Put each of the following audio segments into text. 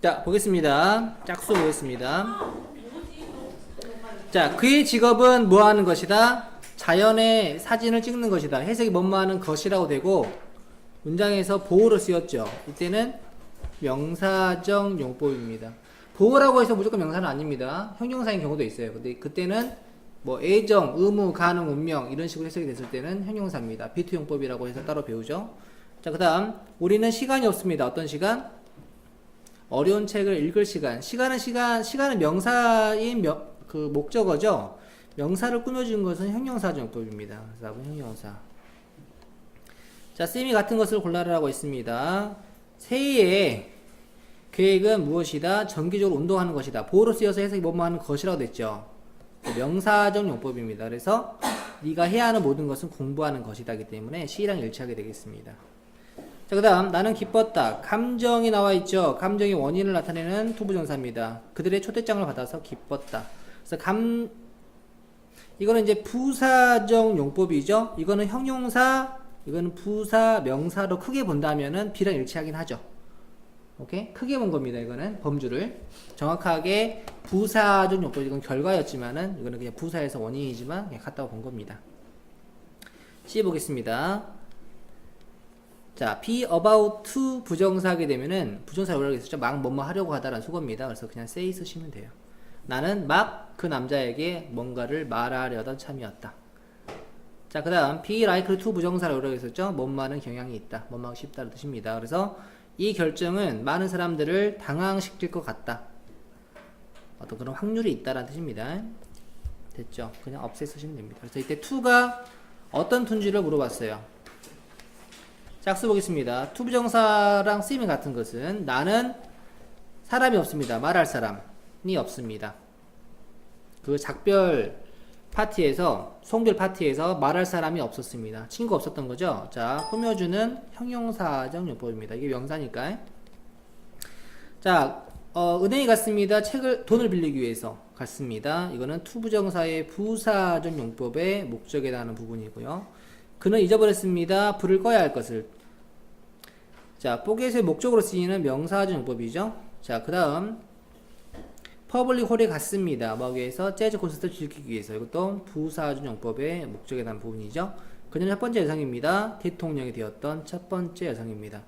자, 보겠습니다. 짝수 보겠습니다. 자, 그의 직업은 뭐 하는 것이다? 자연의 사진을 찍는 것이다. 해석이 뭐뭐 하는 것이라고 되고, 문장에서 보호로 쓰였죠. 이때는 명사적 용법입니다. 보호라고 해서 무조건 명사는 아닙니다. 형용사인 경우도 있어요. 근데 그때는 뭐 애정, 의무, 가능, 운명 이런 식으로 해석이 됐을 때는 형용사입니다. 비투 용법이라고 해서 따로 배우죠. 자, 그 다음 우리는 시간이 없습니다. 어떤 시간? 어려운 책을 읽을 시간. 시간은 시간, 시간은 명사인 명, 그 목적어죠. 명사를 꾸며주는 것은. 그래서 답은 형용사. 자, 쌤이 같은 것을 골라라라고 했습니다. 새해의 계획은 무엇이다? 정기적으로 운동하는 것이다. 보호로 쓰여서 해석이 뭐뭐 하는 것이라고 됐죠. 명사적 용법입니다. 그래서 네가 해야 하는 모든 것은 공부하는 것이다기 때문에 시랑 일치하게 되겠습니다. 자, 그 다음, 나는 기뻤다. 감정이 나와 있죠. 감정의 원인을 나타내는 투부정사입니다. 그들의 초대장을 받아서 기뻤다. 그래서 감, 이거는 이제 부사적 용법이죠. 이거는 형용사, 이거는 부사, 명사로 크게 본다면은 B랑 일치하긴 하죠. 오케이? 크게 본 겁니다. 이거는 범주를. 정확하게 부사적 용법, 이건 결과였지만은, 이거는 그냥 부사에서 원인이지만, 그냥 갔다고 본 겁니다. C 보겠습니다. 자, be about to 부정사 하게 되면은 부정사를 원래 했었죠. 막 뭐뭐 하려고 하다라는 수고입니다. 그래서 그냥 say 쓰시면 돼요. 나는 막 그 남자에게 뭔가를 말하려던 참이었다. 자, 그 다음 be likely to 부정사를 원래 했었죠. 뭐뭐하는 경향이 있다. 뭐뭐하고 싶다는 뜻입니다. 그래서 이 결정은 많은 사람들을 당황시킬 것 같다. 어떤 그런 확률이 있다라는 뜻입니다. 됐죠? 그냥 없애 쓰시면 됩니다. 그래서 이때 to가 어떤 툰지를 물어봤어요. 짝수 보겠습니다. 투부정사랑 쓰임이 같은 것은 나는 사람이 없습니다. 말할 사람이 없습니다. 그 작별 파티에서 송별 파티에서 말할 사람이 없었습니다. 친구 없었던 거죠. 자 꾸며주는 형용사적 용법입니다. 이게 명사니까. 자 어, 은행에 갔습니다. 책을 돈을 빌리기 위해서 갔습니다. 이거는 투부정사의 부사적 용법의 목적에 해당하는 부분이고요. 그는 잊어버렸습니다. 불을 꺼야 할 것을. 자, 포겟의 목적으로 쓰이는 명사적 용법이죠. 자, 그 다음 퍼블릭 홀에 갔습니다. 뭐 위해서 재즈 콘서트를 즐기기 위해서 이것도 부사적 용법의 목적에 대한 부분이죠. 그녀는 첫 번째 여성입니다. 대통령이 되었던 첫 번째 여성입니다.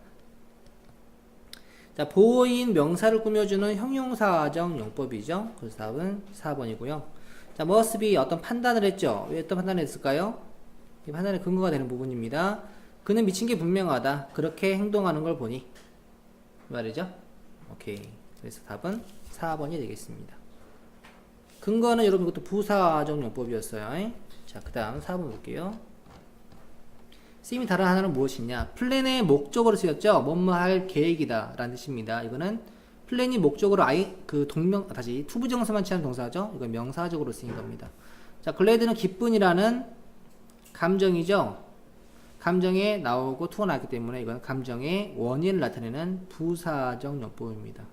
자, 보호인 명사를 꾸며주는 형용사적 용법이죠. 그래서 답은 4번이고요. 자, be 어떤 판단을 했죠. 왜 어떤 판단을 했을까요? 이 판단의 근거가 되는 부분입니다. 그는 미친 게 분명하다. 그렇게 행동하는 걸 보니. 말이죠? 오케이. 그래서 답은 4번이 되겠습니다. 근거는 여러분 이것도 부사적 용법이었어요. 자, 그 다음 4번 볼게요. 쓰임이 다른 하나는 무엇이냐? 플랜의 목적으로 쓰였죠? 뭐뭐 할 계획이다. 라는 뜻입니다. 이거는 플랜이 목적으로 아이, 그 동명, 아, 다시 투부정사만 취한 동사죠? 이건 명사적으로 쓰인 겁니다. 자, 글래드는 기쁜이라는 감정이죠? 감정에 나오고 투가 나기 때문에 이건 감정의 원인을 나타내는 부사적 용법입니다.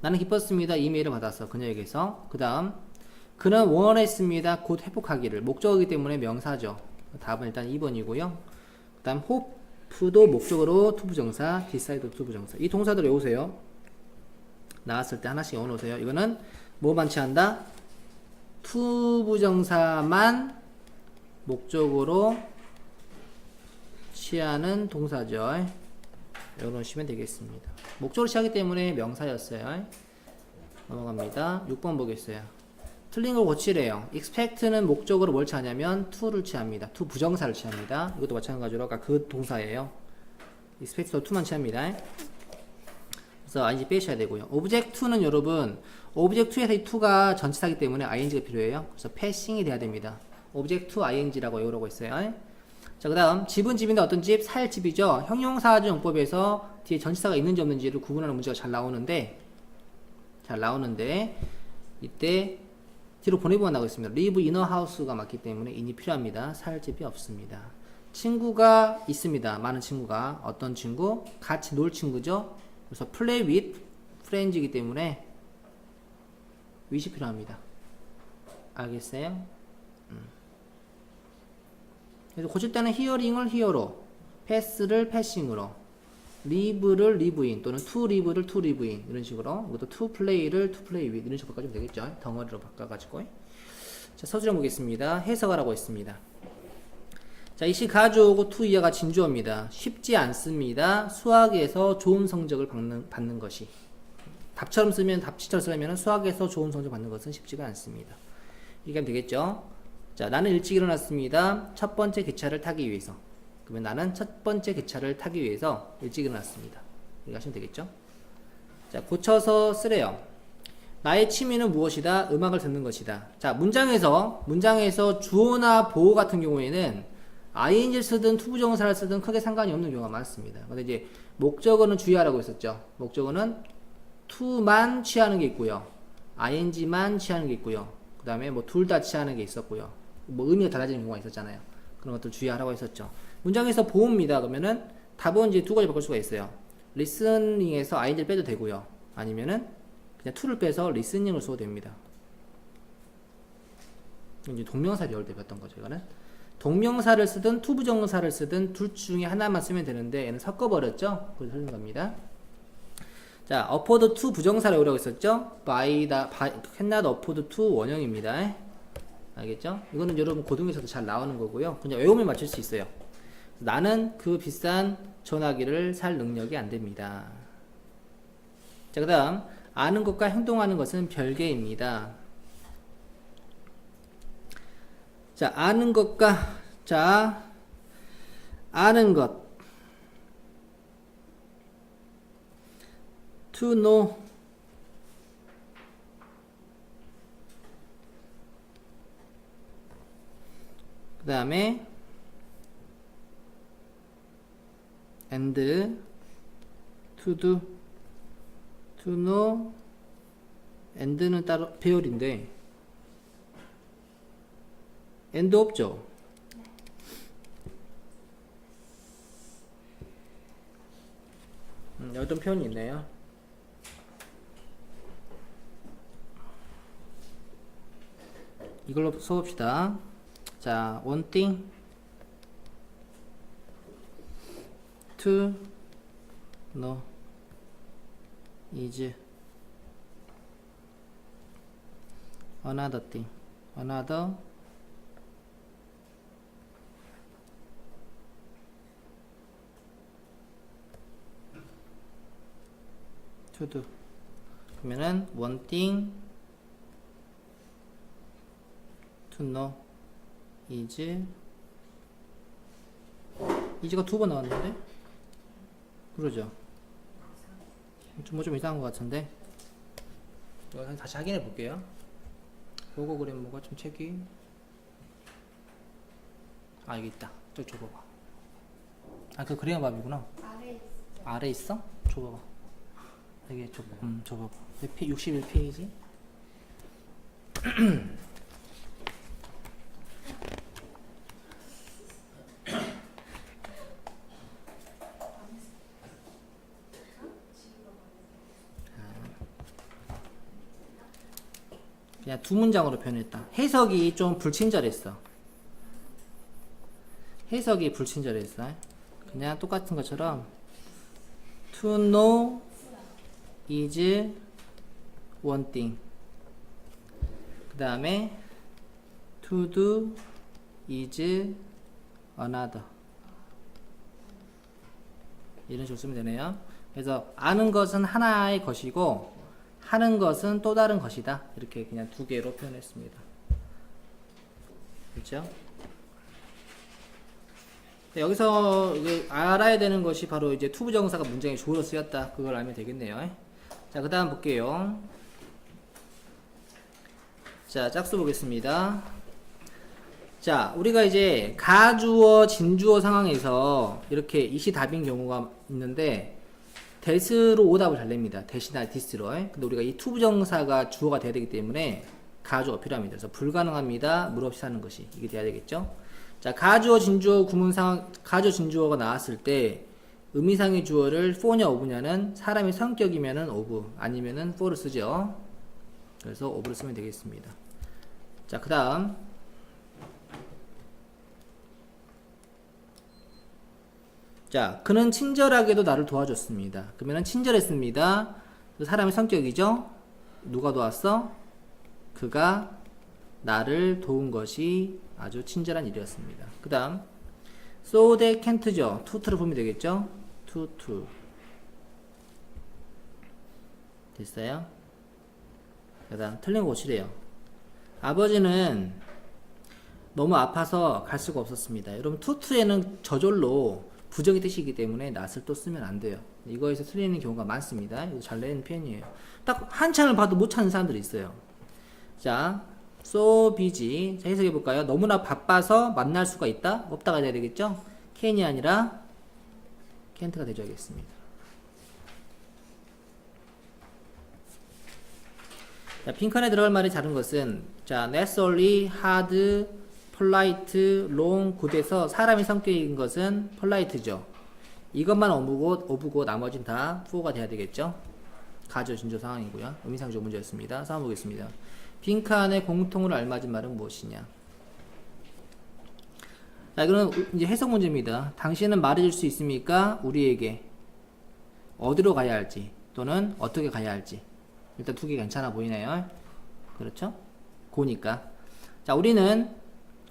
나는 기뻤습니다. 이메일을 받아서 그녀에게서. 그 다음, 그는 원했습니다. 곧 회복하기를. 목적이기 때문에 명사죠. 답은 일단 2번이고요. 그 다음, hope도 목적으로 투부정사, decide 투부정사. 이 동사들 외우세요. 나왔을 때 하나씩 외워놓으세요. 이거는 뭐만 취한다? 투부정사만 목적으로 취하는 동사죠. 외워놓으시면 되겠습니다. 목적으로 취하기 때문에 명사였어요. 넘어갑니다. 6번 보겠어요. 틀린 걸 고치래요. expect는 목적으로 뭘 취하냐면 to를 취합니다. to 부정사를 취합니다. 이것도 마찬가지로 아까 그 동사예요. expect도 to만 취합니다. 그래서 ing 빼셔야 되고요. object to는 여러분 object to에서 이 to가 전치사기 때문에 ing가 필요해요. 그래서 passing이 돼야 됩니다. object to ing라고 외우라고 했어요. 자, 그 다음, 집은 집인데 어떤 집? 살 집이죠. 형용사적 용법에서 뒤에 전치사가 있는지 없는지를 구분하는 문제가 잘 나오는데, 잘 나오는데, 이때 뒤로 보내보면 나오고 있습니다. live in a house가 맞기 때문에 인이 필요합니다. 살 집이 없습니다. 친구가 있습니다. 많은 친구가. 어떤 친구? 같이 놀 친구죠. 그래서 play with friends이기 때문에 with이 필요합니다. 알겠어요? 그래서 고칠 때는 히어링을 히어로, 패스를 패싱으로, live in 또는 live를 to live in 이런 식으로 이것도 to play를 to play with 이런 식으로 바꿔주면 되겠죠. 덩어리로 바꿔가지고 자 서술해 보겠습니다. 해석하라고 했습니다. 자, 이시 가주어고 to 이하가 진주어입니다. 쉽지 않습니다. 수학에서 좋은 성적을 받는, 받는 것이 답처럼 쓰면 답지처럼 쓰면 수학에서 좋은 성적 받는 것은 쉽지가 않습니다. 이렇게 하면 되겠죠. 자, 나는 일찍 일어났습니다. 첫 번째 기차를 타기 위해서. 그러면 나는 첫 번째 기차를 타기 위해서 일찍 일어났습니다. 이렇게 하시면 되겠죠. 자, 고쳐서 쓰래요. 나의 취미는 무엇이다? 음악을 듣는 것이다. 자, 문장에서, 문장에서 주어나 보호 같은 경우에는 ing를 쓰든 투부정사를 쓰든 크게 상관이 없는 경우가 많습니다. 근데 이제 목적어는 주의하라고 했었죠. 목적어는 to만 취하는 게 있고요. ing만 취하는 게 있고요. 그 다음에 뭐 둘 다 취하는 게 있었고요. 뭐 의미가 달라지는 경우가 있었잖아요. 그런 것들 주의하라고 했었죠. 문장에서 보호입니다. 그러면은 답은 이제 두 가지 바꿀 수가 있어요. listening에서 ing를 빼도 되고요. 아니면은 그냥 to를 빼서 listening을 써도 됩니다. 이제 동명사 배울 때 배웠던 거죠. 이거는 동명사를 쓰든 투부정사를 쓰든 둘 중에 하나만 쓰면 되는데 얘는 섞어버렸죠. 그래서 틀린 겁니다. 자, afford to 부정사를 외우라고 했었죠? the, by, cannot 원형입니다. 알겠죠? 이거는 여러분 고등에서도 잘 나오는 거고요. 그냥 외우면 맞출 수 있어요. 나는 그 비싼 전화기를 살 능력이 안 됩니다. 자, 그 다음, 아는 것과 행동하는 것은 별개입니다. 자, 아는 것과, 자, 아는 것. to know. 다음에, and, to do, to know, and는 따로 배열인데, and 없죠? 음, 어떤 표현이 있네요. 이걸로 써봅시다. 자, one thing to know is another thing. another to do. 그러면은 one thing to know is is가 두 번 나왔는데? 그러죠. 좀 뭐 좀 이상한 것 같은데? 이거 다시 확인해 볼게요. 로고 그림 뭐가 좀 책이. 아 여기 있다. 저 줘봐봐. 아 그 그래야 밥이구나. 아래 있어요. 아래 있어? 줘봐봐. 여기 줘, 음, 줘봐봐. 61페이지 두 문장으로 표현했다. 해석이 좀 불친절했어. 해석이 불친절했어. 그냥 똑같은 것처럼 to know is one thing. 그 다음에 to do is another. 이런 식으로 쓰면 되네요. 그래서 아는 것은 하나의 것이고 하는 것은 또 다른 것이다. 이렇게 그냥 두 개로 표현했습니다. 그렇죠? 네, 여기서 알아야 되는 것이 바로 이제 투부정사가 문장에 주어로 쓰였다. 그걸 알면 되겠네요. 자, 그 다음 볼게요. 자, 짝수 보겠습니다. 자, 우리가 이제 가주어, 진주어 상황에서 이렇게 이시 답인 경우가 있는데 대스로 오답을 잘 냅니다. 대신할 디스로. 근데 우리가 이 투부정사가 주어가 돼야 되기 때문에 가주어 필요합니다. 그래서 불가능합니다. 물 없이 사는 것이 이게 돼야 되겠죠. 자, 가주어, 진주어, 구문 상황, 가주어, 진주어가 나왔을 때 의미상의 주어를 for냐 of냐는 사람의 성격이면은 of 아니면은 for를 쓰죠. 그래서 of를 쓰면 되겠습니다. 자, 그 다음 자, 그는 친절하게도 나를 도와줬습니다. 그러면은 친절했습니다. 그 사람의 성격이죠. 누가 도왔어? 그가 나를 도운 것이 아주 친절한 일이었습니다. 그 다음, so they can't죠. 투투를 보면 되겠죠. 투투. 됐어요? 그 다음, 틀린 거 고치래요. 아버지는 너무 아파서 갈 수가 없었습니다. 여러분, 투투에는 저절로 부정의 뜻이기 때문에 낫을 또 쓰면 안 돼요. 이거에서 틀리는 경우가 많습니다. 잘 내는 편이에요. 딱 한창을 봐도 못 찾는 사람들이 있어요. 자, so busy. 자, 해석해 볼까요? 너무나 바빠서 만날 수가 있다? 없다가 돼야 되겠죠? can이 아니라 can't가 되줘야겠습니다. 자, 빈칸에 들어갈 말이 다른 것은 자, necessarily, hard, polite, long, good에서 사람의 성격인 것은 polite죠. 이것만 어부고, 어부고 나머지는 다 fu가 돼야 되겠죠. 가죠 진조 상황이고요. 의미상조 문제였습니다. 싸움 보겠습니다. 빈칸의 공통으로 알맞은 말은 무엇이냐? 자, 이거는 이제 해석 문제입니다. 당신은 말해줄 수 있습니까? 우리에게 어디로 가야 할지 또는 어떻게 가야 할지 일단 두 개 괜찮아 보이네요. 그렇죠? 고니까. 자, 우리는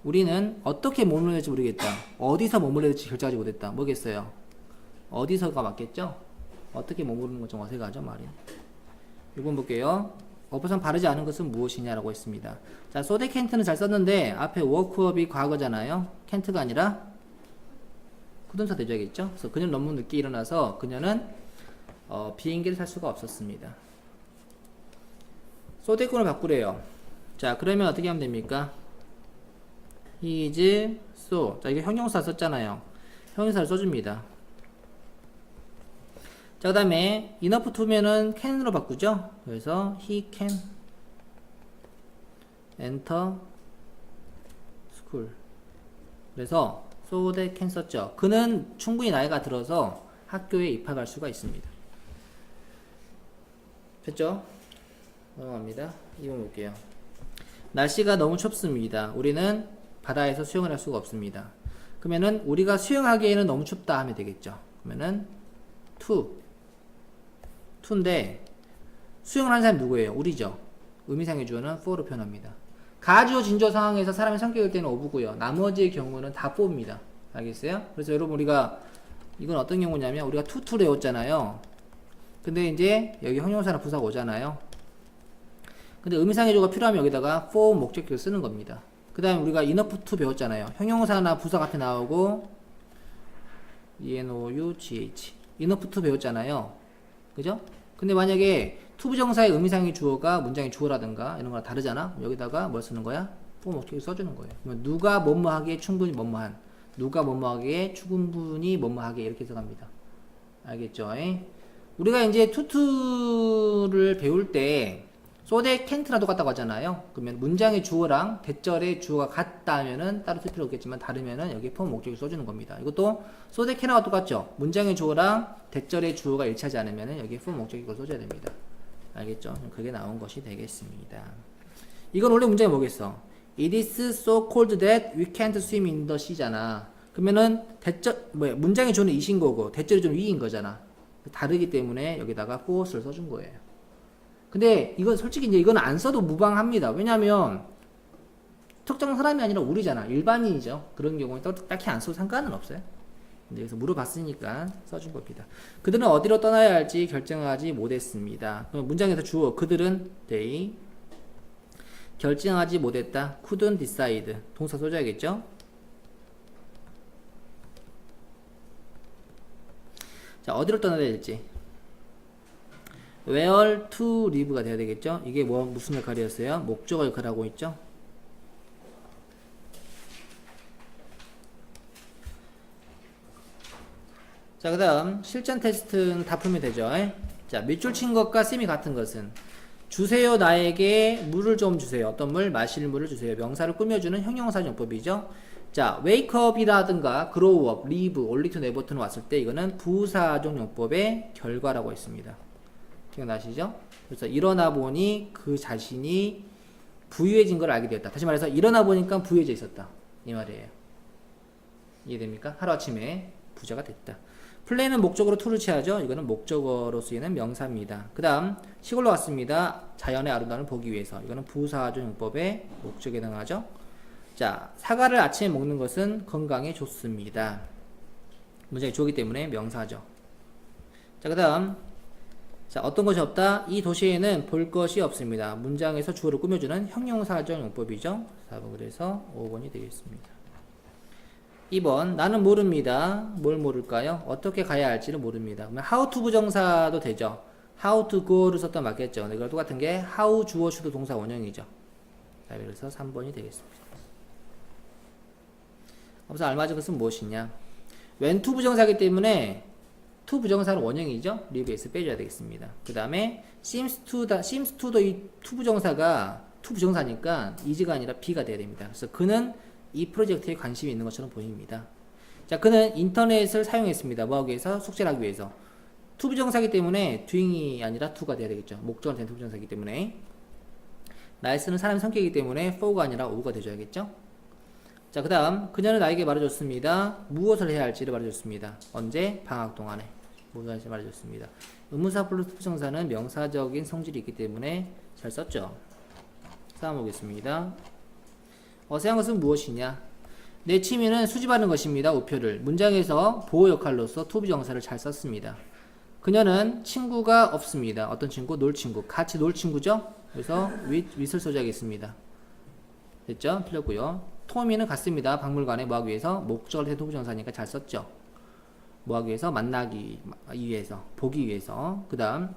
우리는 어떻게 머물러야 될지 모르겠다. 어디서 머물러야 될지 결정하지 못했다. 뭐겠어요? 어디서가 맞겠죠? 어떻게 머무르는 건 좀 어색하죠, 말이. 이번 볼게요. 어부선 바르지 않은 것은 무엇이냐라고 했습니다. 자, 소데 켄트는 잘 썼는데 앞에 워크업이 과거잖아요. 켄트가 아니라 부동사 되줘야겠죠. 그래서 그녀는 너무 늦게 일어나서 그녀는 어, 비행기를 탈 수가 없었습니다. 소데권을 바꾸래요. 자, 그러면 어떻게 하면 됩니까? Is so. 자, 이게 형용사 썼잖아요. 형용사를 써줍니다. 자, 그 다음에 enough to면은 can으로 바꾸죠. 그래서 he can enter school. 그래서 so they can 썼죠. 그는 충분히 나이가 들어서 학교에 입학할 수가 있습니다. 됐죠? 넘어갑니다. 2번 볼게요. 날씨가 너무 춥습니다. 우리는 바다에서 수영을 할 수가 없습니다. 그러면은 우리가 수영하기에는 너무 춥다 하면 되겠죠. 그러면은 to to인데 수영을 하는 사람이 누구예요? 우리죠. 의미상의 주어는 for로 표현합니다. 가주어 진조 상황에서 사람의 성격일 때는 어부고요. 나머지의 경우는 다 for입니다. 알겠어요? 그래서 여러분 우리가 이건 어떤 경우냐면 우리가 투투를 외웠잖아요. 근데 이제 여기 형용사나 부사가 오잖아요. 근데 의미상의 주어가 필요하면 여기다가 for 목적격을 쓰는 겁니다. 그 다음에 우리가 enough to 배웠잖아요. 형용사나 부사가 앞에 나오고 E-N-O-U-G-H enough to 배웠잖아요. 그죠? 근데 만약에 to 부정사의 의미상의 주어가 문장의 주어라든가 이런 거랑 다르잖아? 여기다가 뭘 쓰는 거야? for 목적을 써주는 거예요. 누가 뭐뭐 하기에 충분히 뭐뭐한 누가 뭐뭐 하기에 충분히 뭐뭐 하기에 이렇게 해석합니다. 알겠죠? 에? 우리가 이제 투투를 배울 때 소대 캔트랑 똑같다고 하잖아요. 그러면 문장의 주어랑 대절의 주어가 같다 하면은 따로 쓸 필요 없겠지만 다르면은 여기 폼 목적을 써주는 겁니다. 이것도 소대 캔하고 똑같죠. 문장의 주어랑 대절의 주어가 일치하지 않으면은 여기 폼 목적을 써줘야 됩니다. 알겠죠? 그게 나온 것이 되겠습니다. 이건 원래 문장이 뭐겠어? It is so cold that we can't swim in the sea잖아. 그러면은 대절 뭐야 문장의 주어는 이신 거고 대절의 주어는 위인 거잖아. 다르기 때문에 여기다가 for를 써준 거예요. 근데 이건 솔직히 이제 이건 안 써도 무방합니다. 왜냐면 특정 사람이 아니라 우리잖아. 일반인이죠. 그런 경우에 딱히 안 써도 상관은 없어요. 근데 여기서 물어봤으니까 써준 겁니다. 그들은 어디로 떠나야 할지 결정하지 못했습니다. 그럼 문장에서 주어 그들은 they 결정하지 못했다. couldn't decide. 동사 써줘야겠죠? 자, 어디로 떠나야 될지. Where to live가 돼야 되겠죠? 이게 뭐 무슨 역할이었어요? 목적어 역할을 하고 있죠? 자, 그 다음 실전 테스트는 다 풀면 되죠? 자, 밑줄 친 것과 셈이 같은 것은 주세요 나에게 물을 좀 주세요. 어떤 물? 마실 물을 주세요. 명사를 꾸며주는 형용사 용법이죠. 자, wake up이라든가 grow up, leave, only to never to는 왔을 때 이거는 부사적 용법의 결과라고 했습니다. 기억나시죠? 그래서 일어나 보니 그 자신이 부유해진 걸 알게 되었다. 다시 말해서 일어나 보니까 부유해져 있었다. 이 말이에요. 이해됩니까? 하루아침에 부자가 됐다. 플레이는 목적으로 to를 취하죠. 이거는 목적어로 쓰이는 명사입니다. 그 다음 시골로 왔습니다. 자연의 아름다움을 보기 위해서. 이거는 부사조 용법의 목적에 해당하죠. 자, 사과를 아침에 먹는 것은 건강에 좋습니다. 문장이 좋기 때문에 명사죠. 자, 그 다음 자, 어떤 것이 없다? 이 도시에는 볼 것이 없습니다. 문장에서 주어를 꾸며주는 형용사적 용법이죠. 4번 그래서 5번이 되겠습니다. 2번 나는 모릅니다. 뭘 모를까요? 어떻게 가야 할지를 모릅니다. 그러면 how to 부정사도 되죠. how to go를 썼던 맞겠죠. 네, 이걸 똑같은 게 how 주어 should 동사 원형이죠. 자, 그래서 3번이 되겠습니다. 앞서 알맞은 것은 무엇이냐? when to 부정사기 때문에 to 부정사는 원형이죠. 리브에서 빼줘야 되겠습니다. 그 다음에 seems to다, seems to도 이 to 부정사가 to 부정사니까 is가 아니라 be가 돼야 됩니다. 그래서 그는 이 프로젝트에 관심이 있는 것처럼 보입니다. 자, 그는 인터넷을 사용했습니다. 뭐 하기 위해서? 숙제를 하기 위해서. to 부정사기 때문에 doing이 아니라 to가 돼야 되겠죠. 목적어로 된 to 부정사기 때문에. 날쓰는 사람 성격이기 때문에 for가 아니라 o가 돼줘야겠죠. 자, 그 다음, 그녀는 나에게 말해줬습니다. 무엇을 해야 할지를 말해줬습니다. 언제? 방학 동안에. 무엇을 할지 말해줬습니다. 의문사 플러스 부정사는 명사적인 성질이 있기 때문에 잘 썼죠. 쌓아보겠습니다. 어세한 것은 무엇이냐? 내 취미는 수집하는 것입니다. 우표를. 문장에서 보호 역할로서 투비 정사를 잘 썼습니다. 그녀는 친구가 없습니다. 어떤 친구? 놀 친구. 같이 놀 친구죠? 그래서 윗, 윗을 써줘야겠습니다. 됐죠? 틀렸고요. 토미는 같습니다. 박물관에 뭐 하기 위해서? 목적을 해 투부정사니까 잘 썼죠. 뭐 하기 위해서? 만나기 위해서. 보기 위해서. 그 다음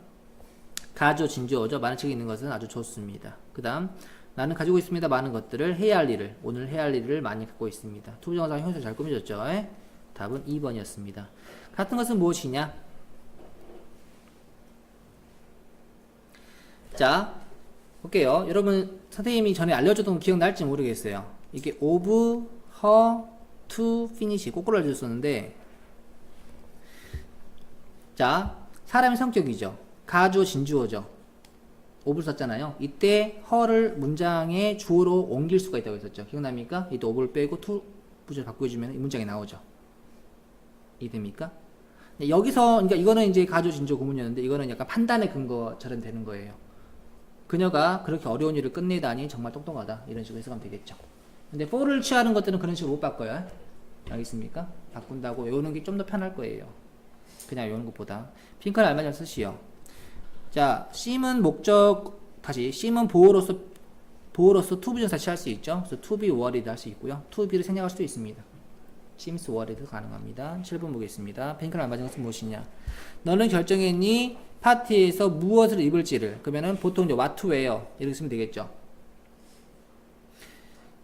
가조 진주어죠. 많은 책이 있는 것은 아주 좋습니다. 그 다음 나는 가지고 있습니다. 많은 것들을 해야 할 일을 오늘 해야 할 일을 많이 갖고 있습니다. 투부정사 형용 잘 꾸며졌죠. 에? 답은 2번이었습니다. 같은 것은 무엇이냐? 자, 볼게요. 여러분 선생님이 전에 알려줬던 거 기억날지 모르겠어요. 이게 of, her, to, finish 거꾸로 알려줬었는데 자, 사람의 성격이죠. 가주어, 진주어죠. of를 썼잖아요. 이때 her를 문장의 주어로 옮길 수가 있다고 했었죠. 기억납니까? 이때 of를 빼고 to 부절 바꿔주면 이 문장이 나오죠. 이해됩니까? 네, 여기서 그러니까 이거는 이제 가주 진주 구문이었는데 이거는 약간 판단의 근거처럼 되는 거예요. 그녀가 그렇게 어려운 일을 끝내다니 정말 똑똑하다 이런 식으로 해석하면 되겠죠. 근데 for를 취하는 것들은 그런 식으로 못 바꿔요. 알겠습니까? 바꾼다고 외우는 게 좀 더 편할 거예요. 그냥 외우는 것보다 핑크를 알맞은 쓰시오. 자, sim은 목적 다시 sim은 보호로서 보호로서 to 부정사 취할 수 있죠. 그래서 to be worried 할 수 있고요. to be를 생략할 수도 있습니다. seems worried 가능합니다. 7번 보겠습니다. 핑크를 알맞은 것은 무엇이냐? 너는 결정했니? 파티에서 무엇을 입을지를 그러면은 보통 이제 what to wear 이렇게 쓰면 되겠죠.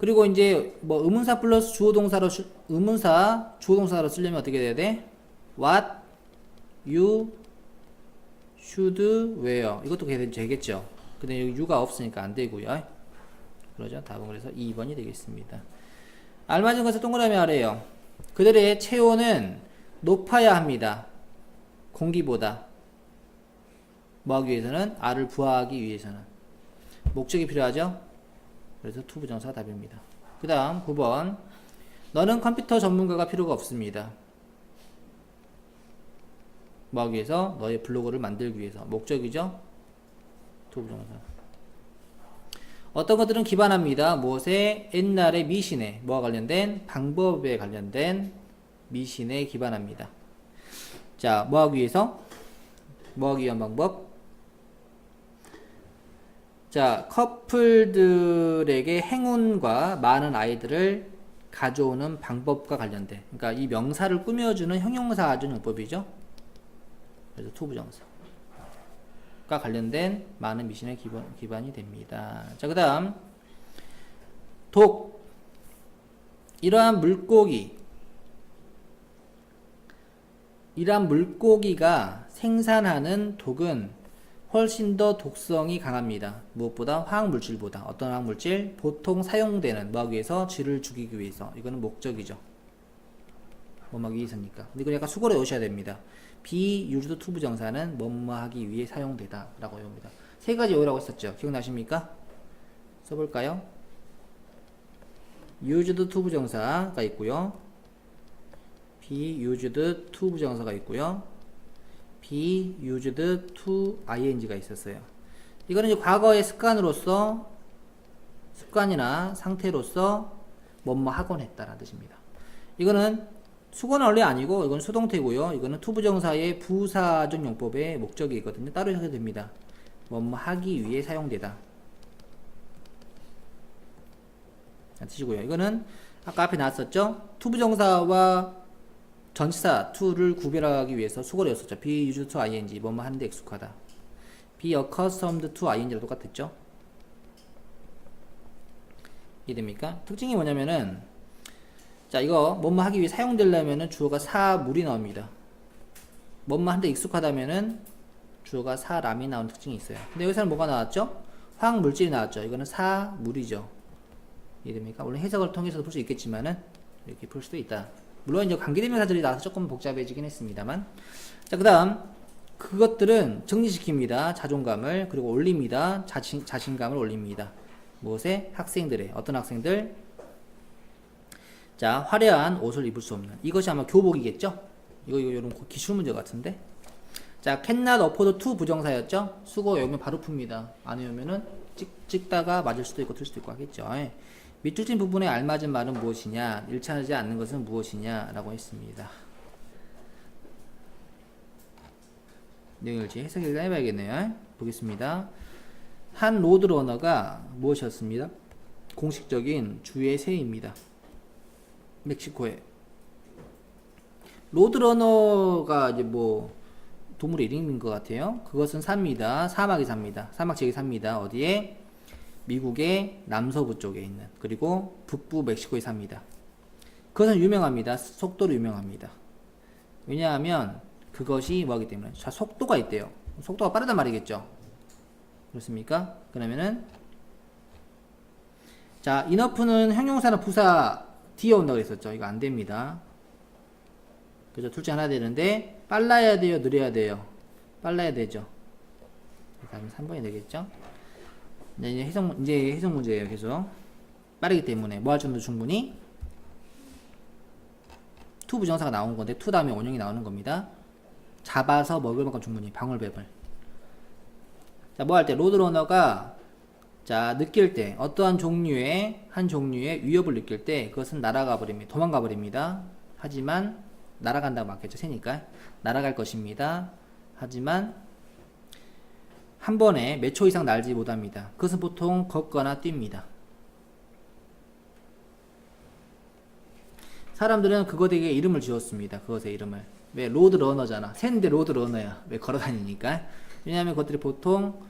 그리고 이제 뭐 의문사 플러스 주어 동사로 쓰- 의문사 주어 동사로 쓰려면 어떻게 돼야 돼? What you should wear 이것도 되겠죠. 근데 여기 you가 없으니까 안 되고요. 그러죠. 답은 그래서 2번이 되겠습니다. 알맞은 것을 동그라미 아래요. 그들의 체온은 높아야 합니다. 공기보다 뭐 하기 위해서는 R을 부하하기 위해서는 목적이 필요하죠. 그래서 투부정사 답입니다. 그 다음 9번 너는 컴퓨터 전문가가 필요가 없습니다. 뭐 하기 위해서? 너의 블로그를 만들기 위해서. 목적이죠? 투부정사. 어떤 것들은 기반합니다. 무엇에? 옛날의 미신에. 뭐와 관련된? 방법에 관련된 미신에 기반합니다. 자, 뭐 하기 위해서? 뭐 하기 위한 방법? 자, 커플들에게 행운과 많은 아이들을 가져오는 방법과 관련된, 그러니까 이 명사를 꾸며주는 형용사 아준 용법이죠. 그래서 투부정사가 관련된 많은 미신의 기반, 기반이 됩니다. 자, 그 다음, 독. 이러한 물고기, 이러한 물고기가 생산하는 독은 훨씬 더 독성이 강합니다. 무엇보다 화학물질보다 어떤 화학물질? 보통 사용되는 뭐하기 위해서 쥐를 죽이기 위해서 이거는 목적이죠. 뭐하기 위해서니까. 근데 이거 약간 수고로 외우셔야 됩니다. 비유주도 투부정사는 뭐뭐하기 위해 사용되다 라고 외웁니다. 세 가지 외우라고 했었죠. 기억나십니까? 써볼까요? 유주도 투부정사가 있고요. be used to 부정사가 있고요. Be used to ing가 있었어요. 이거는 이제 과거의 습관으로서 습관이나 상태로서 뭐뭐 하곤 했다라는 뜻입니다. 이거는 수거는 원래 아니고 이건 수동태고요. 이거는 투부정사의 부사적 용법의 목적이거든요. 따로 해석해도 됩니다. 뭐뭐 하기 위해 사용되다. 뜻이고요. 이거는 아까 앞에 나왔었죠? 투부정사와 전치사 to를 구별하기 위해서 수거를 였었죠. be used to ing 뭐뭐 하는데 익숙하다. be accustomed to ing랑 똑같았죠? 이해됩니까? 특징이 뭐냐면은 자 이거 뭐뭐 하기 위해 사용되려면은 주어가 사물이 나옵니다. 뭐뭐 하는데 익숙하다면은 주어가 사람이 나오는 특징이 있어요. 근데 여기서는 뭐가 나왔죠? 화학 물질이 나왔죠. 이거는 사물이죠. 이해됩니까? 물론 해석을 통해서도 볼 수 있겠지만은 이렇게 볼 수도 있다. 물론 이제 관계대명사들이 나와서 조금 복잡해지긴 했습니다만 자 그 다음 그것들은 정리시킵니다. 자존감을 그리고 올립니다. 자신 자신감을 올립니다. 무엇에 학생들의 어떤 학생들 자 화려한 옷을 입을 수 없는 이것이 아마 교복이겠죠? 이거 이거 이런 기출 문제 같은데 자 캔낫 어포드 투 부정사였죠? 수고 외우면 바로 풉니다. 안 외우면은 찍, 찍다가 맞을 수도 있고 틀 수도 있고 하겠죠. 예. 밑줄진 부분에 알맞은 말은 무엇이냐? 일치하지 않는 것은 무엇이냐? 라고 했습니다. 이제 해석을 해봐야겠네요. 보겠습니다. 한 로드러너가 무엇이었습니다? 공식적인 주의 새입니다. 멕시코에. 로드러너가 이제 뭐 동물의 이름인 것 같아요. 그것은 삽니다. 사막에 삽니다. 사막 지역에 삽니다. 어디에? 미국의 남서부 쪽에 있는 그리고 북부 멕시코에 삽니다. 그것은 유명합니다. 속도로 유명합니다. 왜냐하면 그것이 뭐하기 때문에 자 속도가 있대요. 속도가 빠르단 말이겠죠. 그렇습니까? 그러면은 자 인어프는 형용사나 부사 뒤에 온다고 그랬었죠. 이거 안 됩니다. 그죠? 둘중 하나 되는데 빨라야 돼요, 느려야 돼요. 빨라야 되죠. 그다음에 3번이 되겠죠. 네, 이제 해석 이제 해석 문제예요. 계속 빠르기 때문에 뭐 할 정도 충분히 투 부정사가 나온 건데 투 다음에 원형이 나오는 겁니다. 잡아서 먹을 만큼 충분히 방울뱀을. 자, 뭐 할 때 로드러너가 자 느낄 때 어떠한 종류의 한 종류의 위협을 느낄 때 그것은 날아가 버립니다. 도망가 버립니다. 하지만 날아간다고 맞겠죠. 새니까 날아갈 것입니다. 하지만 한 번에 몇 초 이상 날지 못합니다. 그것은 보통 걷거나 뜁니다. 사람들은 그것에게 이름을 지었습니다. 그것의 이름을. 왜? 로드 러너잖아. 새인데 로드 러너야. 왜 걸어 다니니까? 왜냐하면 그것들이 보통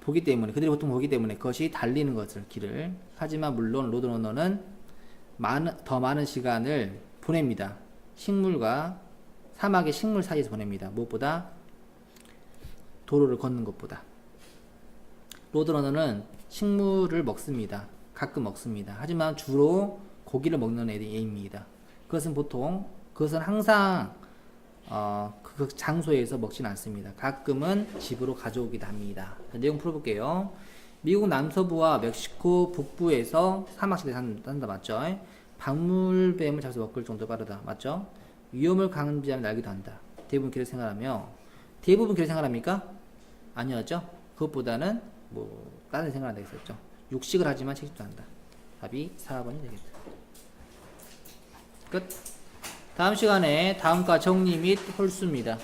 보기 때문에, 그들이 보통 보기 때문에 그것이 달리는 것을, 길을. 하지만 물론 로드 러너는 많은, 더 많은 시간을 보냅니다. 식물과 사막의 식물 사이에서 보냅니다. 무엇보다 도로를 걷는 것보다. 로드러너는 식물을 먹습니다. 가끔 먹습니다. 하지만 주로 고기를 먹는 애입니다. 그것은 보통, 그것은 항상, 어, 그 장소에서 먹진 않습니다. 가끔은 집으로 가져오기도 합니다. 내용 풀어볼게요. 미국 남서부와 멕시코 북부에서 사막지대에 산다, 맞죠? 박물뱀을 잡아서 먹을 정도 빠르다. 맞죠? 위험을 감지하면 날기도 한다. 대부분 길을 생활하며, 대부분 길을 생활합니까? 아니었죠? 그것보다는 뭐 다른 생각을 했었죠. 육식을 하지만 채식도 한다. 답이 4번이 되겠다. 끝. 다음 시간에 다음과 정리 및 홀수입니다.